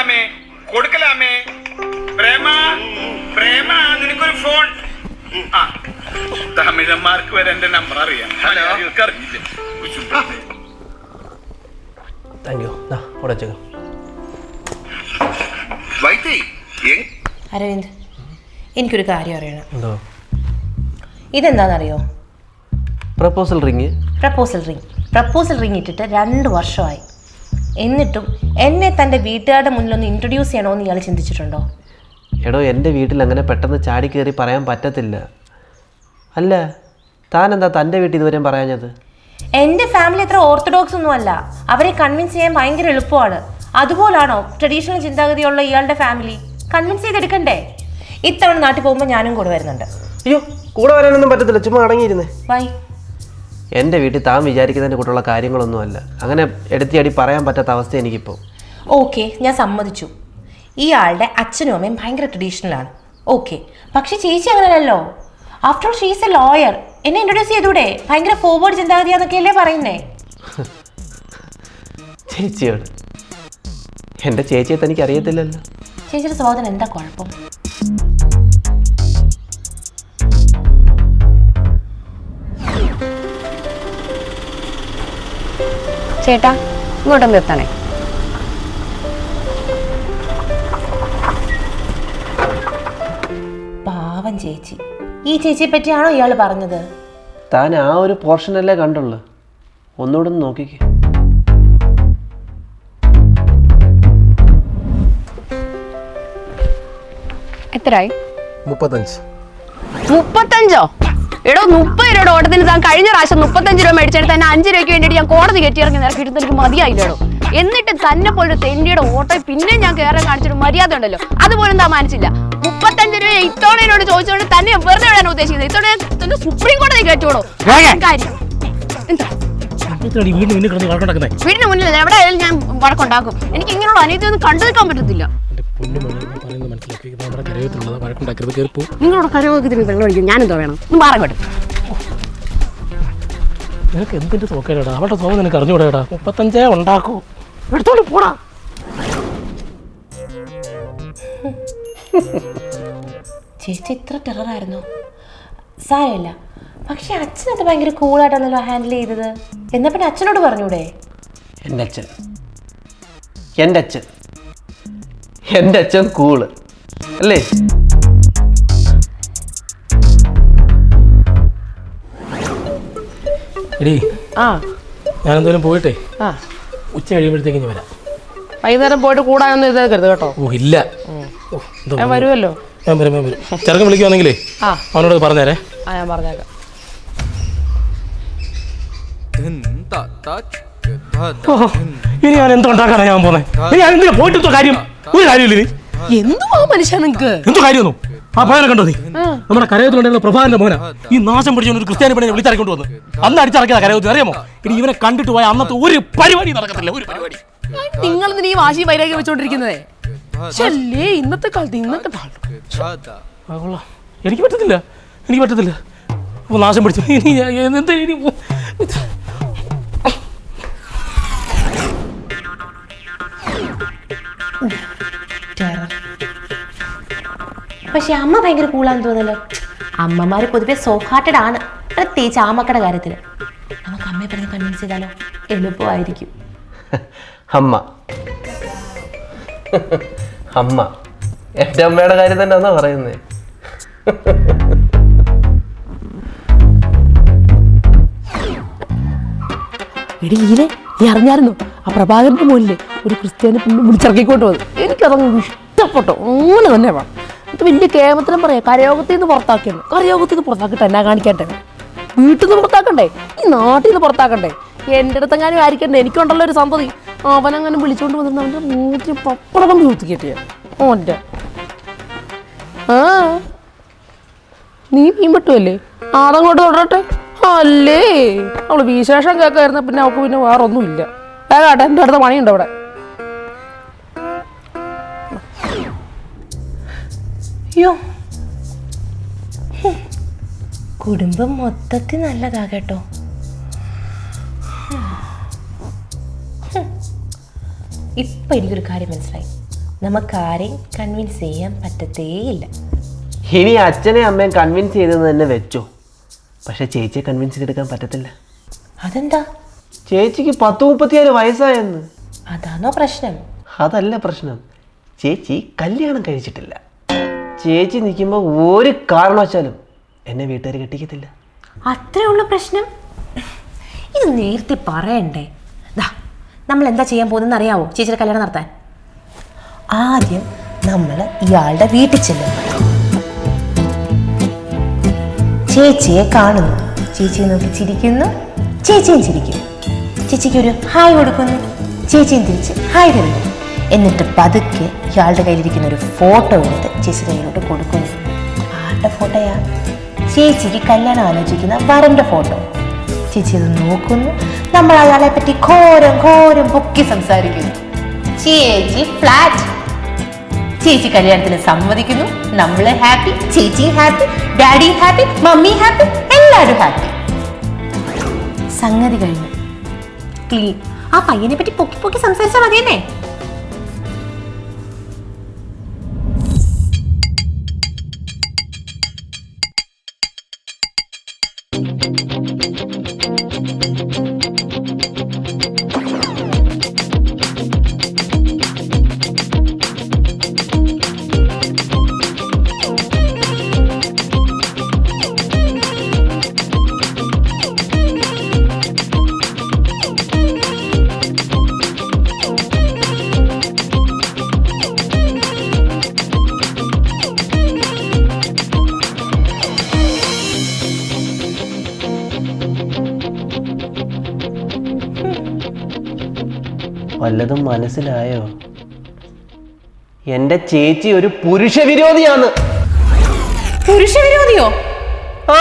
കൊടുക്കലാമേ? കൊടുക്കലാമേ? പ്രേമ? പ്രേമ നിനക്കൊരു ഫോൺ. ആ തമിഴന്മാർക്ക് വരെ എന്റെ നമ്പർ അറിയാം. ഹലോ. അറിയില്ല. താങ്ക് യു അരവിന്ദ് എനിക്കൊരു കാര്യം അറിയണം. എന്തോ? ഇതെന്താണെന്നറിയോ? Proposal ring proposal ring proposal ring ഇട്ടിട്ട് രണ്ട് വർഷമായി. എന്നിട്ടും എന്നെ തന്റെ വീട്ടുകാരുടെ മുന്നിലൊന്ന് ഇൻട്രൊഡ്യൂസ് ചെയ്യണമെന്ന് ഇയാൾ ചിന്തിച്ചിട്ടുണ്ടോ? എടോ എന്റെ വീട്ടിൽ അങ്ങനെ പെട്ടെന്ന് ചാടി കയറി പറയാൻ പറ്റത്തില്ല. അല്ല താനെന്താ തന്റെ വീട്ടിൽ ഇതുവരെയും പറയാഞ്ഞത്? എന്റെ ഫാമിലി അത്ര ഓർത്തഡോക്സ് ഒന്നും അല്ല. അവരെ കൺവിൻസ് ചെയ്യാൻ ഭയങ്കര എളുപ്പമാണ്. അതുപോലാണോ ട്രഡീഷണൽ ചിന്താഗതിയുള്ള ഇയാളുടെ ഫാമിലി കൺവിൻസ് ചെയ്തെടുക്കണ്ടേ? ഇത്തവണ നാട്ടിൽ പോകുമ്പോൾ ഞാനും കൂടെ വരുന്നുണ്ട്. അയ്യോ കൂടെ വരാനൊന്നും പറ്റത്തില്ല. ചുമ്മാ അടങ്ങിയിരുന്നേ. ബൈ എന്റെ വീട്ടിൽ താൻ വിചാരിക്കുന്നതിന്റെ കൂട്ടുള്ള കാര്യങ്ങളൊന്നുമല്ല. അങ്ങനെ എടുത്തിയടി പറയാൻ പറ്റാത്ത അവസ്ഥ എനിക്കിപ്പോൾ ഓക്കെ ഞാൻ സമ്മതിച്ചു. ഈ ആളുടെ അച്ഛനും അമ്മയും ഭയങ്കര ട്രഡീഷണലാണ് ഓക്കെ പക്ഷെ ചേച്ചി അങ്ങനെയല്ലോ after all she's a lawyer എന്നെ ഇൻട്രൊഡ്യൂസ് ചെയ്തൂടെ? ഭയങ്കര ഫോർവേഡ് ചിന്താഗതിയാന്നൊക്കെയല്ലേ പറയുന്നേ? ചേച്ചിയോട് എന്റെ ചേച്ചിയെ തനിക്ക് അറിയത്തില്ലല്ലോ. ചേച്ചിയുടെ സ്വഭാവത്തിന് എന്താ കുഴപ്പം? ചേട്ടാ ഇങ്ങോട്ടൊന്ന് എത്തണേ. പാവം ചേച്ചി. ഈ ചേച്ചിയെ പറ്റിയാണോ ഇയാൾ പറഞ്ഞത്? താൻ ആ ഒരു പോർഷനല്ലേ കണ്ടുള്ളൂ. ഒന്നുകൂടെ ഒന്ന് നോക്കിക്കേ. എത്രയായി? മുപ്പത്തഞ്ച്. മുപ്പത്തഞ്ചോ? എടോ മുപ്പത് രൂപയുടെ ഓട്ടത്തിന് താൻ കഴിഞ്ഞ പ്രാവശ്യം മുപ്പത്തഞ്ച് രൂപ മേടിച്ചിട്ട് തന്നെ അഞ്ച് രൂപയ്ക്ക് വേണ്ടിയിട്ട് ഞാൻ കോടതി കയറ്റി ഇറങ്ങി നിരക്കിയിട്ട് എനിക്ക് മതിയായില്ലടോ എന്നിട്ട് തന്നെ പോലൊരു തെണ്ടിയുടെ ഓട്ടോ പിന്നെ ഞാൻ കയറാൻ കാണിച്ചൊരു മര്യാദ ഉണ്ടല്ലോ. അതുപോലും താൻ മാനിച്ചില്ല. മുപ്പത്തഞ്ച് രൂപ ഇത്തവണ എന്നോട് ചോദിച്ചോണ്ട് തന്നെ വെറുതെ വിടാൻ ഉദ്ദേശിക്കുന്നത് ഇത്തോണ തന്നെ സുപ്രീം കോടതി കാര്യം വഴക്കുണ്ടാക്കുന്നേ വീടിന് മുന്നിൽ എവിടെ ആയാലും ഞാൻ വഴക്കുണ്ടാക്കും. എനിക്ക് ഇങ്ങനെയുള്ള അനീതി ഒന്നും കണ്ടു നിൽക്കാൻ പറ്റത്തില്ല. നമ്മുടെ കരയത്തുള്ളത് വഴക്കുണ്ടാക്കരുത് കയറിപ്പോ നിങ്ങളോട് കരവോക്കത്തിന് വെള്ളം ഒഴിക്കും ഞാനെന്തോ വേണം. ഒന്ന് മാറി കേട്ടോ നിനക്ക് എന്തിന്റെ തോക്കേടാ അവളുടെ തോന്നൽ നിനക്ക് അറിഞ്ഞുകൂടാ മുപ്പത്തഞ്ചേ ഉണ്ടാക്കൂ. എടുത്തോണ്ട് പോടാ. ചേച്ചി ഇത്ര ടെററായിരുന്നു സാരമില്ല. പക്ഷെ അച്ഛനത് ഭയങ്കര കൂളായിട്ടാണല്ലോ ഹാൻഡിൽ ചെയ്തത്. എന്നാ പിന്നെ അച്ഛനോട് പറഞ്ഞൂടെ? എന്റെ അച്ഛൻ. എന്റെ അച്ഛൻ. എന്റെ അച്ഛൻ കൂൾ അല്ലേ? എടീ ആ. ഞാൻ എന്തായാലും പോയിട്ടെ? ആ. ഉച്ച കഴിയുമ്പോഴത്തേക്ക് ഞാൻ വരാം. വൈകുന്നേരം പോയിട്ട് കൂടാനൊന്നും ഇതേക്കരുത് കേട്ടോ. ഓ ഇല്ല. ഓ, എന്തോ ഞാൻ വരുമല്ലോ ഞാൻ വരും ഞാൻ വരും. ചെറുക്കൻ വിളിക്കുവാണെങ്കിലേ ആ. അവനോട് പറഞ്ഞേരെ. ആ ഞാൻ പറഞ്ഞേക്കാം. ഓ, ഇനി ഞാൻ എന്തുണ്ടാക്കാനാ ഞാൻ പോന്നെ? ഇനി ഞാൻ എന്തിനാ പോയിട്ട് കാര്യം ഒരു കാര്യമില്ല ഇനി. എന്തുവാ മനുഷ്യ നിങ്ങക്ക് എന്തോ കാര്യമൊന്നും? ആ പയ്യനെ കണ്ടോ നീ? നമ്മുടെ കരയത്തിലുണ്ടായിരുന്ന പ്രഭാകരന്റെ മോന. ഈ നാശം പിടിച്ച ഒരു ക്രിസ്ത്യാനി പെണ്ണിനെ വിളിച്ചിറക്കൊണ്ട് വന്ന്. അന്ന് അടിച്ചിറക്കിയതാ കരയത്തിൽ അറിയാമോ? ഇനി ഇവനെ കണ്ടിട്ട് പോയ അന്നത്തെ ഒരു പരിപാടി നടക്കത്തില്ല ഒരു പരിപാടി. നിങ്ങൾ ഈ വാശി വൈരാഗ്യം വെച്ചോണ്ടിരിക്കുന്നതേ. ശല്ലേ ഇന്നത്തെ കാലത്ത് ഇന്നത്തെ. എനിക്ക് പറ്റത്തില്ല. എനിക്ക് പറ്റത്തില്ല. അപ്പോൾ നാശം പിടിച്ചു ഇനി എന്താ ഇനി പക്ഷെ അമ്മ ഭയങ്കര കൂളാന്ന് തോന്നല്ലോ അമ്മമാര് പൊതുവെ സോഫ്റ്റ് ഹാർട്ടഡ് ആണ്. പ്രത്യേകിച്ച് ആമക്കടെ കാര്യത്തിൽ നമുക്ക് അമ്മയെ പറഞ്ഞ് കൺവിൻസ് ചെയ്താലോ? എളുപ്പമായിരിക്കും. അമ്മ. അമ്മ. എന്റെ അമ്മയുടെ കാര്യം തന്നെ എന്നാ പറയുന്നത് എടി നീ അറിഞ്ഞായിരുന്നു? ആ പ്രഭാകരന്റെ മുന്നിൽ ഒരു ക്രിസ്ത്യാനി വിളിച്ചിറക്കിക്കൊണ്ട് വന്നു എനിക്കതങ്ങ് ഇഷ്ടപ്പെട്ടോ. അങ്ങനെ തന്നെ വേണം ഇത് വലിയ കേമത്തിനും പറയാം. കരയോഗത്തിൽ നിന്ന് പുറത്താക്കിയാണ് കരയോഗത്തിൽ നിന്ന് പുറത്താക്കിട്ട് എന്നാ കാണിക്കട്ടെ? വീട്ടിൽ നിന്ന് പുറത്താക്കണ്ടേ? ഈ നാട്ടിൽ നിന്ന് പുറത്താക്കണ്ടേ? എന്റെ അടുത്തെങ്ങാനും ആയിരിക്കണ്ടേ? എനിക്കുണ്ടല്ലോ ഒരു സന്തതി. അവനങ്ങനെ വിളിച്ചുകൊണ്ട് വന്നിട്ട് അവന്റെ മൂത്തിന് പപ്പടം കൂത്തി കിട്ടിയ ഓന്റെ. ആ. നീ മീൻ വെട്ടുമല്ലേ അതങ്ങോട്ട് തൊടട്ടെ. അല്ലേ? അവൾ വിശേഷം കേൾക്കായിരുന്ന പിന്നെ അവൾക്ക് പിന്നെ വേറെ ഒന്നുമില്ല വേഗാട്ടെ എന്റെ അടുത്ത പണിയുണ്ട് അവിടെ. അയ്യോ. കുടുംബം മൊത്തത്തിൽ നല്ലതാ കേട്ടോ. ഇപ്പൊ എനിക്കൊരു കാര്യം മനസ്സിലായി. നമുക്കാരെയും കൺവിൻസ് ചെയ്യാൻ പറ്റത്തേയില്ല. ഇനി അച്ഛനെ അമ്മയും കൺവിൻസ് ചെയ്തെന്ന് തന്നെ വെച്ചോ. പക്ഷെ ചേച്ചിയെ കൺവിൻസ് ചെയ്തെടുക്കാൻ പറ്റത്തില്ല. അതെന്താ? ചേച്ചിക്ക് പത്ത് മുപ്പത്തിയാറ് വയസ്സായെന്ന്. അതാണോ പ്രശ്നം? അതല്ല പ്രശ്നം. ചേച്ചി കല്യാണം കഴിച്ചിട്ടില്ല. ചേച്ചി നിൽക്കുമ്പോൾ ഒരു കാരണവശാലും എന്നെ വീട്ടുകാർ കെട്ടിക്കത്തില്ല. അത്രേ പ്രശ്നം. ഇത് നേരത്തെ പറയണ്ടേ? ദാ നമ്മൾ എന്താ ചെയ്യാൻ പോകുന്നതെന്ന് അറിയാവോ ചേച്ചിയുടെ കല്യാണം നടത്താൻ. ആദ്യം നമ്മൾ ഇയാളുടെ വീട്ടിൽ ചെല്ലും ചേച്ചിയെ കാണുന്നു. ചേച്ചിയെ നോക്കി ചിരിക്കുന്നു. ചേച്ചിയും ചിരിക്കും. ചേച്ചിക്ക് ഒരു ഹായ് കൊടുക്കുന്നു. ചേച്ചിയും തിരിച്ച് ഹായ് തരുന്നു. എന്നിട്ട് പതുക്കെ ഇയാളുടെ കയ്യിലിരിക്കുന്ന ഒരു ഫോട്ടോ എടുത്ത് ചേച്ചിയുടെ കയ്യിലോട്ട് കൊടുക്കുന്നു. ആരുടെ ഫോട്ടോയാ? ചേച്ചിക്ക് കല്യാണം ആലോചിക്കുന്ന വരന്റെ ഫോട്ടോ. ചേച്ചി അത് നോക്കുന്നു. നമ്മൾ അയാളെ പറ്റി ഘോരം ഘോരം പൊക്കി സംസാരിക്കുന്നു. ചേച്ചി ഫ്ലാറ്റ് ചേച്ചി കല്യാണത്തിന് സമ്മതിക്കുന്നു. നമ്മൾ ഹാപ്പി ചേച്ചി happy daddy happy mummy happy എല്ലാവരും ഹാപ്പി സംഗതി കഴിഞ്ഞു. ക്ലീൻ. ആ പയ്യനെ പറ്റി പൊക്കി പൊക്കി സംസാരിച്ചാൽ മതിയെന്നേ? വല്ലതും മനസ്സിലായോ? എന്റെ ചേച്ചി ഒരു പുരുഷ വിരോധിയാണ് പുരുഷ വിരോധിയോ ആ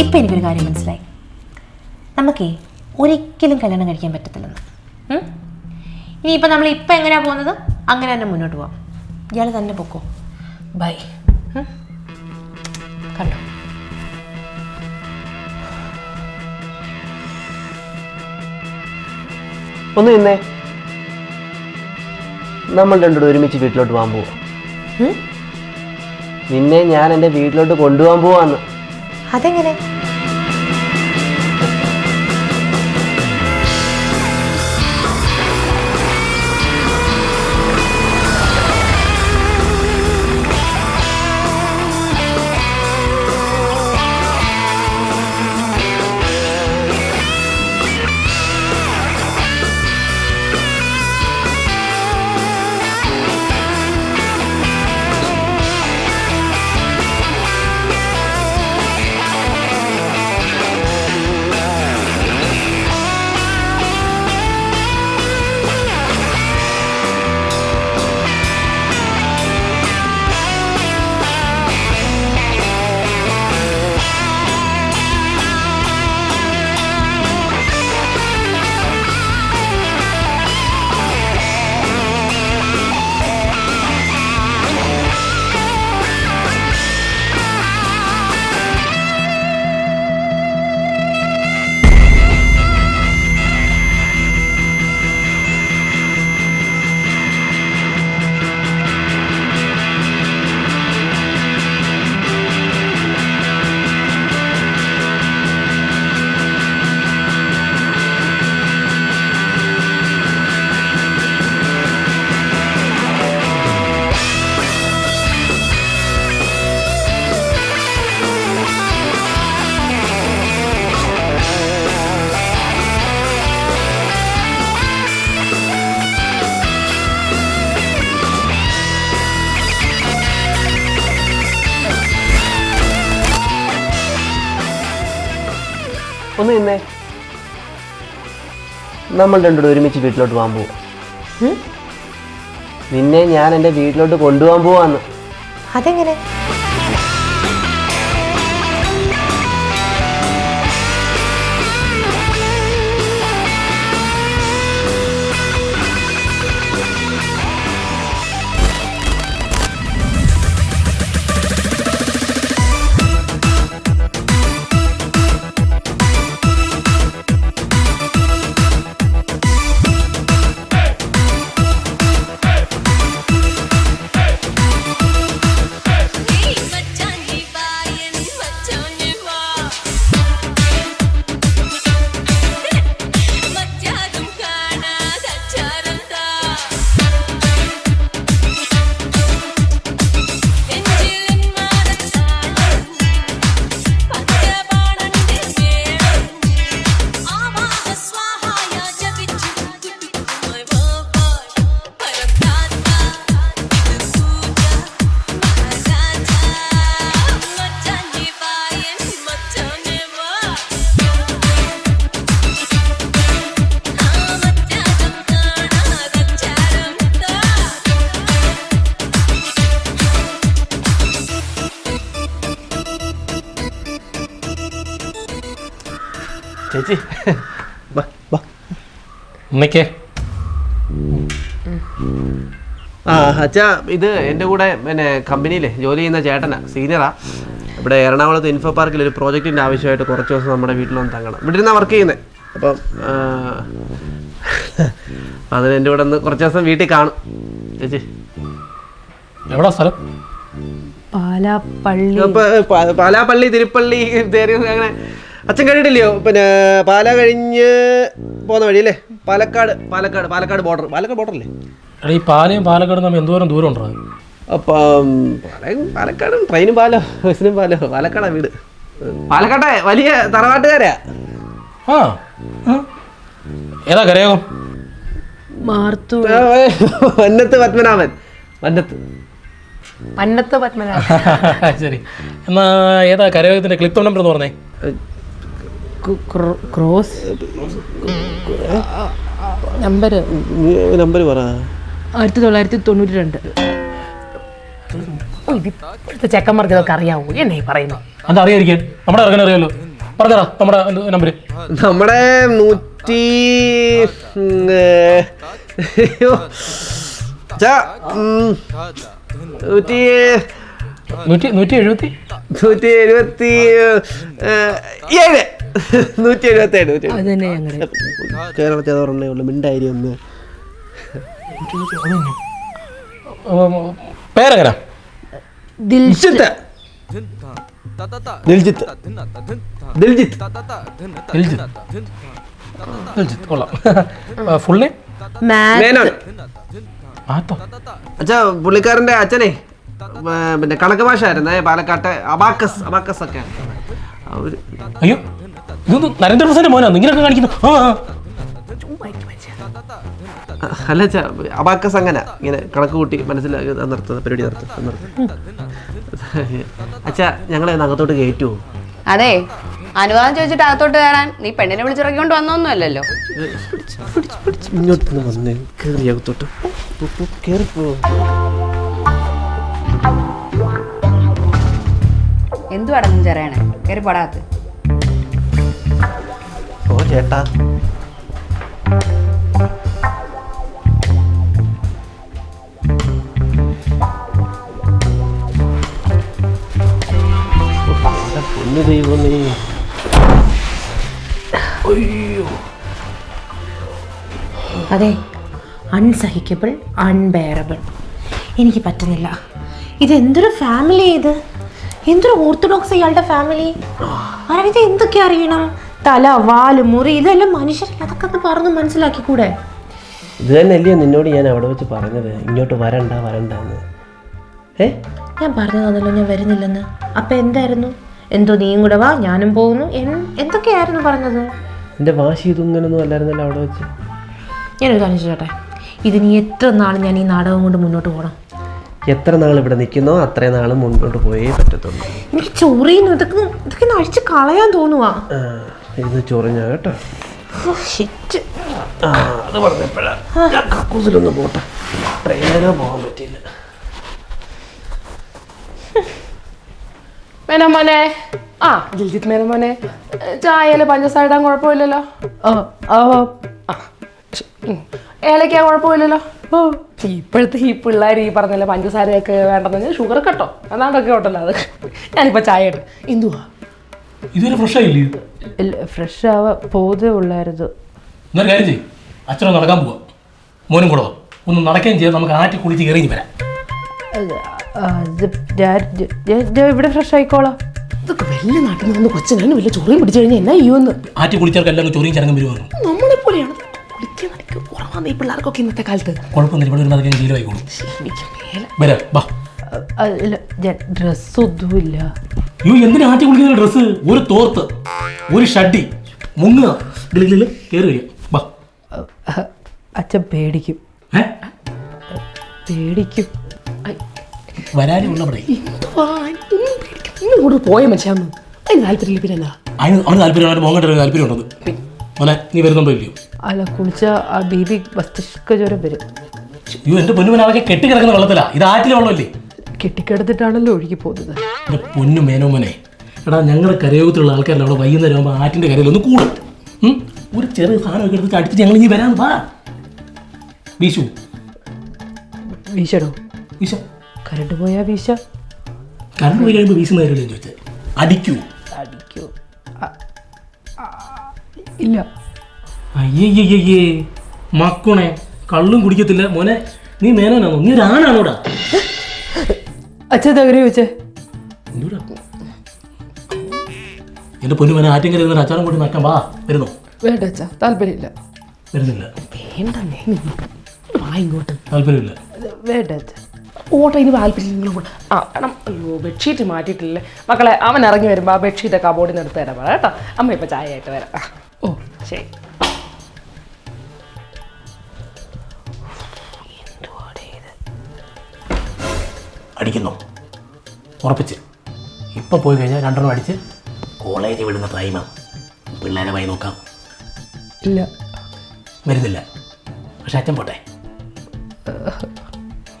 ഇപ്പൊ എനിക്കൊരു കാര്യം മനസ്സിലായി. നമുക്കേ ഒരിക്കലും കല്യാണം കഴിക്കാൻ പറ്റത്തില്ലെന്ന്. ഇനിയിപ്പോ ഇനിയിപ്പോൾ നമ്മൾ ഇപ്പം എങ്ങനെയാ പോകുന്നത്? അങ്ങനെ തന്നെ മുന്നോട്ട് പോവാം. ഇയാൾ തന്നെ പൊക്കോ. ബൈ. ഒന്ന് നിന്നേ. നമ്മൾ രണ്ടുകൂടെ ഒരുമിച്ച് വീട്ടിലോട്ട് പോകാൻ പോവാ. നിന്നെ ഞാൻ എന്റെ വീട്ടിലോട്ട് കൊണ്ടുപോകാൻ പോവാന്ന്. അതെങ്ങനെ? ഒന്ന് നിന്നേ. നമ്മൾ രണ്ടുകൂടെ ഒരുമിച്ച് വീട്ടിലോട്ട് പോകാൻ പോവാം. നിന്നെ ഞാൻ എന്റെ വീട്ടിലോട്ട് കൊണ്ടുപോകാൻ പോവാന്ന്. അതെങ്ങനെ? ആ അച്ഛാ ഇത് എന്റെ കൂടെ പിന്നെ കമ്പനിയിൽ ജോലി ചെയ്യുന്ന ചേട്ടനാ സീനിയറാ. ഇവിടെ എറണാകുളത്ത് ഇൻഫോ പാർക്കിൽ ഒരു പ്രോജക്റ്റിന്റെ ആവശ്യമായിട്ട് കുറച്ച് ദിവസം നമ്മുടെ വീട്ടിലൊന്ന് തങ്ങണം. ഇവിടെ ഇരുന്നാണ് വർക്ക് ചെയ്യുന്നത് അപ്പം അതിന് എന്റെ കൂടെ ഒന്ന് കുറച്ച് ദിവസം വീട്ടിൽ കാണും. ചേച്ചി. എവിടാ സ്ഥലം? പാലാപ്പള്ളി പാലാപ്പള്ളി തിരുപ്പള്ളി തേരി അങ്ങനെ അച്ഛൻ കഴിഞ്ഞിട്ടില്ലയോ പിന്നെ പാല കഴിഞ്ഞ് പോകുന്ന വഴി അല്ലേ പാലക്കാട് പാലക്കാട് പാലക്കാട് ബോർഡർ പാലക്കാട് ബോർഡർ അല്ലേ? എടാ ഈ പാലയും പാലക്കാടും തമ്മിൽ എന്തോരം ദൂരം ഉണ്ടോ അപ്പം പാലയും പാലക്കാടും ട്രെയിനും പാലോ ബസ്സിനും പാലോ? പാലക്കാടാ വീട്. പാലക്കാട്ടെ വലിയ തറവാട്ടുകാരാ. ആ. ആ. ഏതാ കരയോഗം മാർത്തു ആ, ഏ, വന്നത്ത് പത്മനാഭൻ. വന്നത്ത്. പന്നത്ത് പത്മനാഭൻ. ശരി. എന്നാ ഏതാ കരയോഗത്തിന്റെ ക്ലിപ്പ് നമ്പർ എന്ന് പറഞ്ഞേ? ക്രോസ്? നമ്പർ നമ്പർ പറ. ആയിരത്തി തൊള്ളായിരത്തി തൊണ്ണൂറ്റി രണ്ട് ഓ ഇത് ഇപ്പോഴത്തെ ചെക്കന്മാർക്ക് ഇതൊക്കെ അറിയാവൂ? എന്നെ പറയുന്നു? പറയുന്നത് അത് അറിയാതിരിക്കാൻ. നമ്മുടെ ഇറങ്ങാൻ അറിയാലോ. പറഞ്ഞടാ നമ്മുടെ നമ്പർ നമ്മുടെ. നൂറ്റി നൂറ്റി നൂറ്റി എഴുപത്തി? നൂറ്റി എഴുപത്തി ഏഴ്. നൂറ്റി എഴുപത്തി ഏഴ് നൂറ്റി അത് തന്നെ ഞങ്ങളുടെ കേരളത്തിൽ അത് പറഞ്ഞേ ഉള്ളൂ. മിണ്ടായിരി ഒന്ന്. പേരെങ്ങനാ? ദിൽജിത്ത്. ദിൽജിത്ത്. ദിൽജിത്ത്. ദിൽജിത്ത്. ദിൽജിത്ത്. കൊള്ളാം. Full name Menon. അച്ഛാ പുള്ളിക്കാരന്റെ അച്ഛനെ പിന്നെ കണക്ക് ഭാഷ ആയിരുന്നേ. പാലക്കാട്ടെ അബാക്കസ് അബാക്കസ് ഒക്കെ അയ്യോ. ഇതൊന്നും നരേന്ദ്രപ്രസാദിന്റെ മോനാണ് ഇങ്ങനെയൊക്കെ കാണിക്കുന്നു. ആ ആ. അല്ല അച്ഛാ അബാക്കസ് അങ്ങനെ ഇങ്ങനെ കണക്ക് കൂട്ടി മനസ്സിലാക്കി നിർത്തുന്നത് പരിപാടി നിർത്തും നിർത്തും. അച്ഛാ ഞങ്ങളെ ഒന്ന് അകത്തോട്ട് കയറ്റുമോ അതെ. അനുവാദം ചോദിച്ചിട്ട് അകത്തോട്ട് കയറാൻ നീ പെണ്ണിനെ വിളിച്ചിറക്കിക്കൊണ്ട് വന്നൊന്നുമല്ലല്ലോ. ഇങ്ങോട്ട് വന്ന് കയറി അകത്തോട്ട്. കയറിപ്പോ എന്തു അടങ്ങും ചെറിയണേ കയറി പടാത്ത് ഓ ചേട്ടാ. പൊന്നു ദൈവമേ. അതെ അൺസഹിക്കബിൾ അൺബെയറബിൾ എനിക്ക് പറ്റുന്നില്ല. ഇത് എന്തൊരു ഫാമിലി ഇത്? എന്തൊരു ഓർത്തഡോക്സ് ഇയാളുടെ ഫാമിലി അരവിന്ദ് എന്തൊക്കെ അറിയണം? തല വാൽ മുറി ഇതെല്ലാം മനുഷ്യർ അതൊക്കെ ഒന്ന് പറഞ്ഞ് മനസ്സിലാക്കിക്കൂടെ? ഇത് തന്നെയല്ലേ നിന്നോട് ഞാൻ അവിടെ വെച്ച് പറഞ്ഞത്? ഇങ്ങോട്ട് വരണ്ട വരണ്ട എന്ന്. ഏ? ഞാൻ പറഞ്ഞതാണല്ലോ ഞാൻ വരുന്നില്ലെന്ന്. അപ്പം എന്തായിരുന്നു? എന്തോ നീയും കൂടെ വാ ഞാനും പോകുന്നു. എന്തൊക്കെയായിരുന്നു പറഞ്ഞത്? എന്റെ വാശി ഇതൊങ്ങനൊന്നും അല്ലായിരുന്നല്ലോ അവിടെ വെച്ച്. ഞാനൊരു കാര്യം ചോട്ടെ ഇതിനി എത്ര നാൾ ഞാൻ ഈ നാടകം കൊണ്ട് മുന്നോട്ട് പോകണം എത്ര നാൾ ഇവിടെ നിൽക്കുന്നോ അത്രയും നാൾ മുന്നോട്ട് പോയേ പറ്റത്തുള്ളൂ. എനിക്ക് ചൊറിയുന്നു. ഇതൊക്കെ ഇതൊക്കെ അഴിച്ച് കളയാൻ തോന്നുവാ. ഇത് ചൊറിഞ്ഞ കേട്ടോ. ആ അത് പറഞ്ഞപ്പോഴാ. ഞാൻ കക്കൂസിലൊന്ന് പോട്ടെ. ട്രെയിനിലോ പോകാൻ പറ്റിയില്ല. മേനോൻ മോനെ. ആ. ദിൽജിത്ത് മേനോൻ മോനെ. ചായയിൽ പഞ്ചസാര ഇടാൻ കുഴപ്പമില്ലല്ലോ. ഏലക്ക കുഴപ്പമില്ലല്ലോ. ഓ ഇപ്പോഴത്തെ ഈ പിള്ളേർ ഈ പറഞ്ഞല്ലോ പഞ്ചസാരയൊക്കെ വേണ്ടെന്ന് ഷുഗർ കട്ടോ അതാണ്ടൊക്കെ ഉണ്ടല്ലോ അത് ഞാനിപ്പോൾ ചായ ഇട്ട്. എന്തുവാ? ഇതുവരെ ഫ്രഷ് ആയില്ലേ ഫ്രഷ് ആവാ പോതേ ഉള്ളായിരുന്നു എന്നൊരു കാര്യം ചെയ്യും. അച്ഛനൊന്ന് നടക്കാൻ പോവാ. മോനും കൂടെ വാ. ഒന്ന് നടക്കുകയും ചെയ്യാം. നമുക്ക് ആറ്റി കുളിച്ച് കയറി വരാം. അത് ഞാൻ- ഞാൻ- ഞാൻ ഇവിടെ ഫ്രഷ് ആയിക്കോളാം ഇതൊക്കെ വലിയ നാട്ടിൽ നിന്ന് കൊച്ചിനാണ് വലിയ ചോറിയും പിടിച്ചു കഴിഞ്ഞാൽ എന്നാ ചെയ്യുമെന്ന്? ആറ്റി കുളിച്ചവർക്ക് എല്ലാം ചൊറിയും ചരങ്ങും വരുവാണ് നമ്മളെ പോലെയാണ് കുളിക്കാൻ നടക്കുക കുറവാണ് ഈ പിള്ളേർക്കൊക്കെ ഇന്നത്തെ കാലത്ത്. കുഴപ്പമൊന്നും ഇവിടെ ഒരു അതൊക്കെ ശീലമായിക്കോളും എനിക്ക് മേലെ. വരാം. വാ. ഡ്രസ് ഒന്നുമില്ല അയ്യോ എന്തിനാ ആറ്റി കുളിക്കുന്ന ഡ്രസ്സ്? ഒരു തോർത്ത് ഒരു ഷഡി മുങ്ങുക. കയറി വാ. അച്ഛൻ പേടിക്കും. പേടിക്കും. വരാനും ഉള്ള അവിടെ എന്തുവാ? ഒന്നും പേടിക്കും. നിങ്ങൾ ഇങ്ങോട്ട് പോയ മച്ചാന്ന് അതിന് താല്പര്യമില്ല പിന്നെ എന്നാ അതിന് അവന് താല്പര്യം അവന്റെ മോങ്ങട്ട് താല്പര്യം ഉണ്ടത് മോനെ നീ വരുന്നുണ്ടോ ഇല്ലയോ അല്ല കുളിച്ച ആ ബേബി മസ്തിഷ്ക ജ്വരം വരും. അയ്യോ എന്റെ പൊന്നുമോൻ അതൊക്കെ കെട്ടി കിടക്കുന്ന വെള്ളത്തിലാ. ഇത് ആറ്റിലെ വെള്ളമല്ലേ? കെട്ടിക്കിടന്നിട്ടാണല്ലോ ഒഴുകി പോകുന്നത്. എന്റെ പൊന്നു മേനോമനെ. എടാ ഞങ്ങളുടെ കരയോഗത്തിലുള്ള ആൾക്കാരല്ല അവിടെ വൈകുന്നേരം ആകുമ്പോൾ ആറ്റിന്റെ കരയിൽ ഒന്ന് കൂടും. ഉം? ഒരു ചെറിയ സാധനമൊക്കെ എടുത്ത് അടുത്ത് ഞങ്ങൾ ഇനി വരാൻ വാ വീശു. വീശടോ. വീശ. കരണ്ട് പോയാ വീശ. കറണ്ട് പോയി കഴിയുമ്പോൾ വീശുന്ന കാര്യമല്ലേ ചോദിച്ചത് അടിക്കൂ. അടിക്കോ. ഇല്ല. അയ്യയ്യയ്യേ. മക്കുണെ കള്ളും കുടിക്കത്തില്ല. മോനെ നീ മേനോനാണോ? നീ ഒരു ആണാണോടാ? അച്ഛൻ തകരി വെച്ചേ? എന്തുടാ? എന്റെ പൊന്നു മോനെ അച്ചാറും കൂടി നക്കാൻ വാ വരുന്നു? വേണ്ട അച്ഛാ താല്പര്യമില്ല. വരുന്നില്ല. വേണ്ടെന്നേ വാ ഇങ്ങോട്ട്. താല്പര്യമില്ല. വേണ്ട അച്ഛാ. ഓട്ടോ ഇനി താല്പര്യം ആ എണം അയ്യോ ബെഡ്ഷീറ്റ് മാറ്റിയിട്ടില്ലേ. മക്കളെ അവൻ ഇറങ്ങി വരുമ്പോൾ ആ ബെഡ്ഷീറ്റ് കബോർഡിൽ നിന്ന് എടുത്ത് തരാം കേട്ടോ. അമ്മ ഇപ്പം ചായ ആയിട്ട് വരാം ഓ. ശരി. അടിക്കുന്നു ഉറപ്പിച്ച്. ഇപ്പൊ പോയി കഴിഞ്ഞാൽ രണ്ടെണ്ണം അടിച്ച് കോളേജ് വിടുന്ന ടൈമാണ് പിള്ളേരെ പോയി നോക്കാം. ഇല്ല. വരുന്നില്ല. പക്ഷെ അച്ഛൻ പോട്ടെ.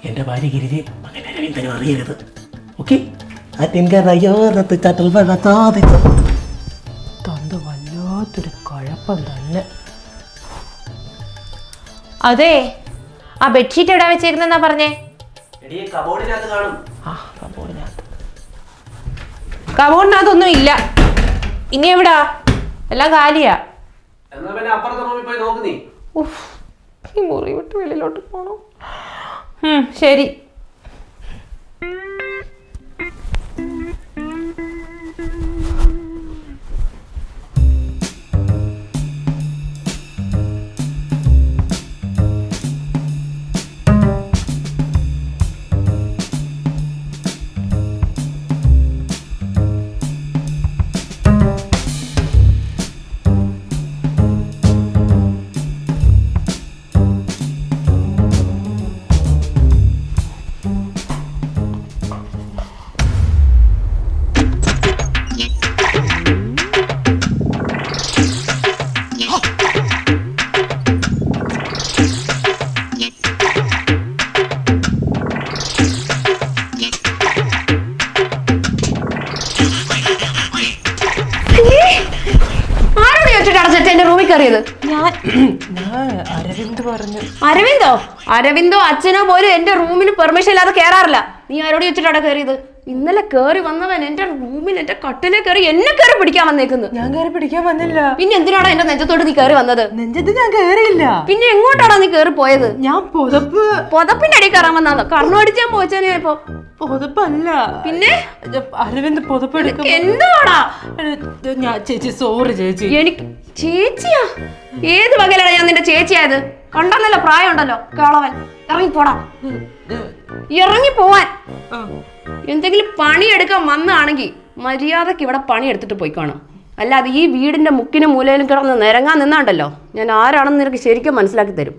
എന്റെ ഭാര്യ ഗിരിജി അങ്ങനെ അരവിന്ദനും അറിയരുത്. ഓക്കെ അറ്റിൻകരയോരത്ത് ചട്ടൽ പഴ സാധിച്ചു തന്ത വല്ലാത്തൊരു കുഴപ്പം തന്നെ. അതെ. ആ ബെഡ്ഷീറ്റ് എവിടെ വെച്ചേക്കുന്നെന്നാ പറഞ്ഞേ? കബോർഡിനകത്തൊന്നും ഇല്ല. ഇനി എവിടാ? എല്ലാം കാലിയാ. മുറി വിട്ട് വെളിയിലോട്ട് പോണോ. ശരി. അരവിന്ദ് പറഞ്ഞു. അരവിന്ദോ അരവിന്ദോ അച്ഛനോ പോലും എന്റെ റൂമിന് പെർമിഷൻ ഇല്ലാതെ കയറാറില്ല നീ ആരോട് ചോദിച്ചിട്ടാണ് കയറിയത് ഇന്നലെ കേറി വന്നവൻ എന്റെ റൂമിൽ എന്റെ കട്ടിലെ കയറി എന്നെ കയറി പിടിക്കാൻ വന്നേക്കുന്നു. ഞാൻ കയറി പിടിക്കാൻ വന്നില്ല. പിന്നെ എന്തിനാടാ എന്റെ നെഞ്ചത്തോട് നീ കയറി വന്നത്? നെഞ്ചത്ത് ഞാൻ കയറിയില്ല പിന്നെ എങ്ങോട്ടാടാ നീ കയറി പോയത്? ഞാൻ പുതപ്പ്. പുതപ്പിന്റെ അടി കയറാൻ വന്നാന്നോ കണ്ണു അടിച്ചാൻ പോച്ചനെ ഇപ്പൊ. പുതപ്പല്ല. പിന്നെ? അരവിന്ദ് പുതപ്പ് എടുക്കും എന്തുവാടാ ഞാൻ ചേച്ചി സോറി ചേച്ചി. എനിക്ക് ചേച്ചിയാ? ഏത് വകയിലാണ് ഞാൻ നിന്റെ ചേച്ചിയായത്? കണ്ടല്ലോ പ്രായം ഉണ്ടല്ലോ കേളവൻ. ഇറങ്ങിപ്പോടാ. ഇറങ്ങി പോവാൻ എന്തെങ്കിലും പണിയെടുക്കാൻ വന്നാണെങ്കിൽ മര്യാദയ്ക്ക് ഇവിടെ പണിയെടുത്തിട്ട് പോയി കാണും. അല്ലാതെ ഈ വീടിന്റെ മുക്കിന് മൂലയിലും കിടന്ന് നിരങ്ങാൻ നിന്നാണ്ടല്ലോ. ഞാൻ ആരാണെന്ന് നിനക്ക് ശരിക്കും മനസ്സിലാക്കി തരും.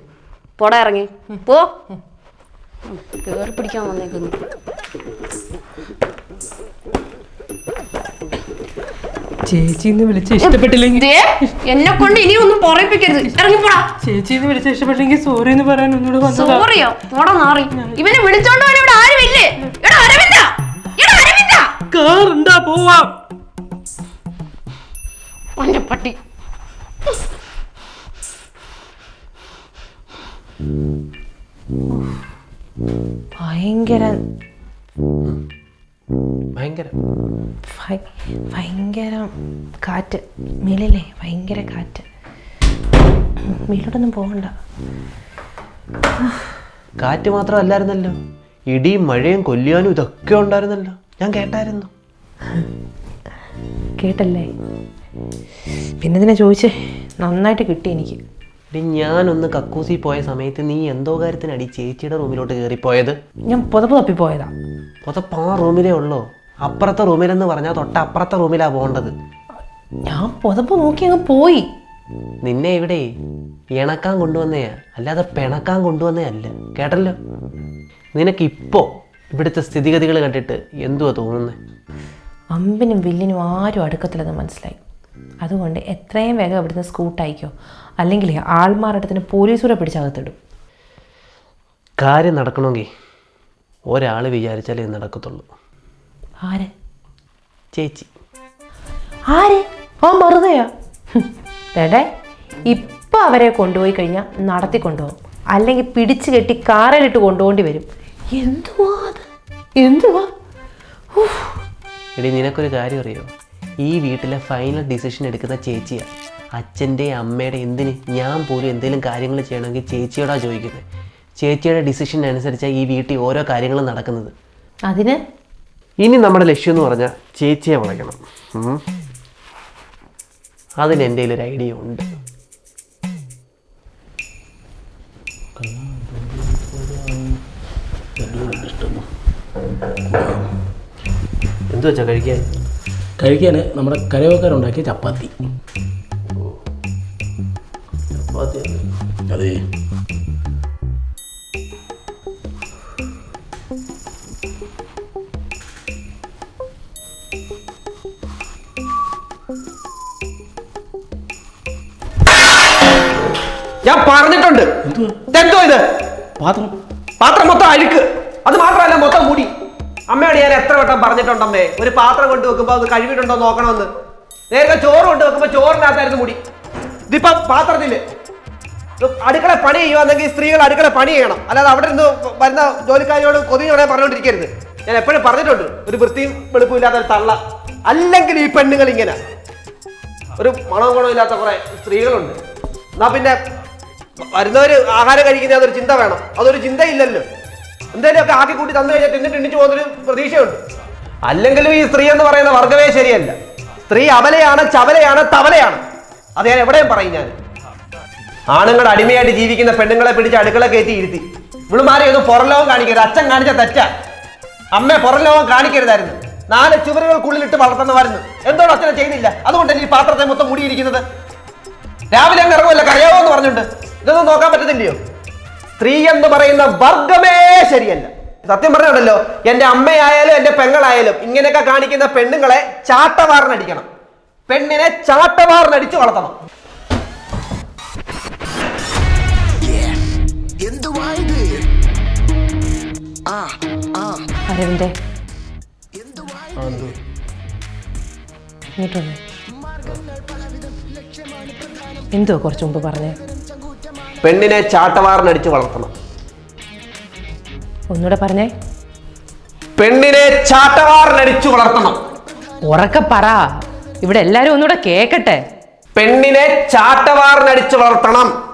പോട ഇറങ്ങി. പോ. കേറി പിടിക്കാൻ വന്നേക്കുന്നു. ചേച്ചി എന്ന് വിളിച്ച് ഇഷ്ടപ്പെട്ടില്ലെങ്കിൽ എന്നെ കൊണ്ട് ഇനി ഒന്നും പറയിപ്പിക്കരുത്. ഇറങ്ങിപ്പോടാ ചേച്ചി എന്ന് വിളിച്ച് ഇഷ്ടപ്പെട്ടില്ലെങ്കിൽ സോറി എന്ന് പറയാൻ ഒന്നുകൂടെ സോറിയോ പോടാ മാറി. ഇവനെ വിളിച്ചോണ്ട് ഇവിടെ ആരുമില്ലേ? എടാ അരവിന്ദ! എടാ അരവിന്ദ! കാറുണ്ടാ പോവാം. പട്ടി. ഭയങ്കര ഭയങ്കര. ഭയ- ഭയങ്കര കാറ്റ് മേലില്ലേ ഭയങ്കര കാറ്റ്. മേലോട്ടൊന്നും പോകണ്ട. കാറ്റ് മാത്രം അല്ലായിരുന്നല്ലോ ഇടിയും മഴയും കൊല്ലിയാനും ഇതൊക്കെ ഉണ്ടായിരുന്നല്ലോ. ഞാൻ കേട്ടായിരുന്നു. കേട്ടല്ലേ? പിന്നെ ഇതിനെ ചോദിച്ചേ? നന്നായിട്ട് കിട്ടി എനിക്ക്. ഞാൻ ഞാനൊന്ന് കക്കൂസി പോയ സമയത്ത് നീ എന്തോ കാര്യത്തിനടി ചേച്ചിയുടെ റൂമിലോട്ട് കയറിപ്പോയത്? ഞാൻ പുതപ്പ് തപ്പിപ്പോയതാ. പുതപ്പ് ആ റൂമിലേ ഉള്ളോ? അപ്പുറത്തെ റൂമിലെന്ന് പറഞ്ഞാൽ തൊട്ട് അപ്പുറത്തെ റൂമിലാ പോകേണ്ടത്. ഞാൻ പുതപ്പ് നോക്കി അങ്ങ് പോയി. നിന്നെ ഇവിടെ ഇണക്കാൻ കൊണ്ടുവന്നയാ. അല്ലാതെ പിണക്കാൻ കൊണ്ടുവന്നേ അല്ല. കേട്ടല്ലോ? നിനക്ക് ഇപ്പോ ഇവിടുത്തെ സ്ഥിതിഗതികൾ കണ്ടിട്ട് എന്തുവാ തോന്നുന്നത് അമ്പിനും വില്ലിനും ആരും അടുക്കത്തില്ലെന്ന് മനസ്സിലായി. അതുകൊണ്ട് എത്രയും വേഗം ഇവിടുന്ന് സ്കൂട്ടായിക്കോ അല്ലെങ്കിൽ ആൾമാരടത്തിന് പോലീസൂടെ പിടിച്ചകത്തിടും കാര്യം നടക്കണമെങ്കിൽ ഒരാൾ വിചാരിച്ചാലേ നടക്കത്തുള്ളൂ. ആര്? ചേച്ചി. ആര്? ആ മറുതയാ. ഹും, ഇപ്പം അവരെ കൊണ്ടുപോയി കഴിഞ്ഞാൽ നടത്തി കൊണ്ടുപോകും. അല്ലെങ്കിൽ പിടിച്ചു കെട്ടി കാറിലിട്ട് കൊണ്ടുപോകേണ്ടി വരും. എന്തുവാ അത്? എന്തുവാ. എടി നിനക്കൊരു കാര്യം അറിയോ? ഈ വീട്ടിലെ ഫൈനൽ ഡിസിഷൻ എടുക്കുന്ന ചേച്ചിയാണ് അച്ഛന്റെ അമ്മയുടെ എന്തിന് ഞാൻ പോലും എന്തെങ്കിലും കാര്യങ്ങൾ ചെയ്യണമെങ്കിൽ ചേച്ചിയോടാ ചോദിക്കുന്നത്. ചേച്ചിയുടെ ഡിസിഷൻ അനുസരിച്ചാണ് ഈ വീട്ടിൽ ഓരോ കാര്യങ്ങളും നടക്കുന്നത്. അതിന്? ഇനി നമ്മുടെ ലക്ഷ്യം എന്ന് പറഞ്ഞാൽ ചേച്ചിയെ വളയ്ക്കണം. അതിന് എന്റെ ഒരു ഐഡിയ ഉണ്ട്. എന്തു വെച്ചാ കഴിക്കാൻ? കഴിക്കാൻ നമ്മുടെ കരയോക്കാരുണ്ടാക്കിയ ചപ്പാത്തി? അതെ. ഞാൻ പറഞ്ഞിട്ടുണ്ട്. എന്തോ ഇത്? പാത്രം. പാത്രം മൊത്തം അഴുക്ക്. അത് മാത്രമല്ല മൊത്തം കൂടി അമ്മയോട് ഞാൻ എത്ര വട്ടം പറഞ്ഞിട്ടുണ്ടമ്മേ ഒരു പാത്രം കൊണ്ട് വെക്കുമ്പോൾ അത് കഴുകിയിട്ടുണ്ടോ നോക്കണമെന്ന്. നേരത്തെ ചോറ് കൊണ്ട് വെക്കുമ്പോൾ ചോറിനകത്തായിരുന്നു മുടി. ഇതിപ്പം പാത്രത്തിൽ അടുക്കള പണി ചെയ്യുവാണെങ്കിൽ സ്ത്രീകൾ അടുക്കള പണി ചെയ്യണം. അല്ലാതെ അവിടെ നിന്ന് വരുന്ന ജോലിക്കാരിയോട് കൊതിയോടെ പറഞ്ഞുകൊണ്ടിരിക്കരുത്. ഞാൻ എപ്പോഴും പറഞ്ഞിട്ടുണ്ട് ഒരു വൃത്തിയും വെളുപ്പും ഇല്ലാത്ത ഒരു തള്ള. അല്ലെങ്കിൽ ഈ പെണ്ണുങ്ങൾ ഇങ്ങനെ. ഒരു മണവും ഗുണവും ഇല്ലാത്ത കുറെ സ്ത്രീകളുണ്ട്. എന്നാ പിന്നെ വരുന്നവര് ആഹാരം കഴിക്കുന്ന അതൊരു ചിന്ത വേണം. അതൊരു ചിന്തയില്ലല്ലോ. ഒക്കെ ആക്കി കൂട്ടി തന്നു കഴിഞ്ഞാൽ തിന്നിട്ട് എണ്ണിച്ച് പോകുന്നൊരു പ്രതീക്ഷയുണ്ട്. അല്ലെങ്കിലും ഈ സ്ത്രീ എന്ന് പറയുന്ന വർഗമേ ശരിയല്ല. സ്ത്രീ അവലയാണ് ചവലയാണ് തവലയാണ്. അത് ഞാൻ എവിടെയും പറയും ഞാൻ. ആണുങ്ങൾ അടിമയായിട്ട് ജീവിക്കുന്ന പെണ്ണുങ്ങളെ പിടിച്ച് അടുക്കള കയറ്റി ഇരുത്തി. ഇവളുമാരെ ഒന്നും പുറം ലോകം കാണിക്കരുത്. അച്ഛൻ കാണിച്ച തെറ്റാ. അമ്മ പുറം ലോകം കാണിക്കരുതായിരുന്നു. നാല് ചുവരുകൾക്കുള്ളിലിട്ട് വളർത്തുന്നവരുന്നു. എന്തോട് അച്ഛനെ ചെയ്യുന്നില്ല? അതുകൊണ്ടല്ലേ ഈ പാത്രത്തെ മൊത്തം മൂടിയിരിക്കുന്നത്? രാവിലെ അങ്ങ് ഇറങ്ങുമല്ലോ? കരയാവോ എന്ന് പറഞ്ഞിട്ടുണ്ട് ഇതൊന്നും നോക്കാൻ പറ്റത്തില്ലയോ? സ്ത്രീ എന്ന് പറയുന്ന വർഗമേ ശരിയല്ല. സത്യം പറഞ്ഞുണ്ടല്ലോ എന്റെ അമ്മയായാലും എന്റെ പെങ്ങളായാലും ഇങ്ങനെയൊക്കെ കാണിക്കുന്ന പെണ്ണുങ്ങളെ ചാട്ടവാറിനടിക്കണം. പെണ്ണിനെ ചാട്ടവാറിനടിച്ച് വളർത്തണം. എന്തോ കുറച്ചു മുമ്പ് പറഞ്ഞേ? പെണ്ണിനെ ചാട്ടവാറിനടിച്ച് വളർത്തണം. ഒന്നുകൂടെ പറഞ്ഞേ. പെണ്ണിനെ ചാട്ടവാറിനടിച്ച് വളർത്തണം. ഉറക്കെ പറ. ഇവിടെ എല്ലാരും ഒന്നുകൂടെ കേക്കട്ടെ. പെണ്ണിനെ ചാട്ടവാറിനടിച്ച് വളർത്തണം.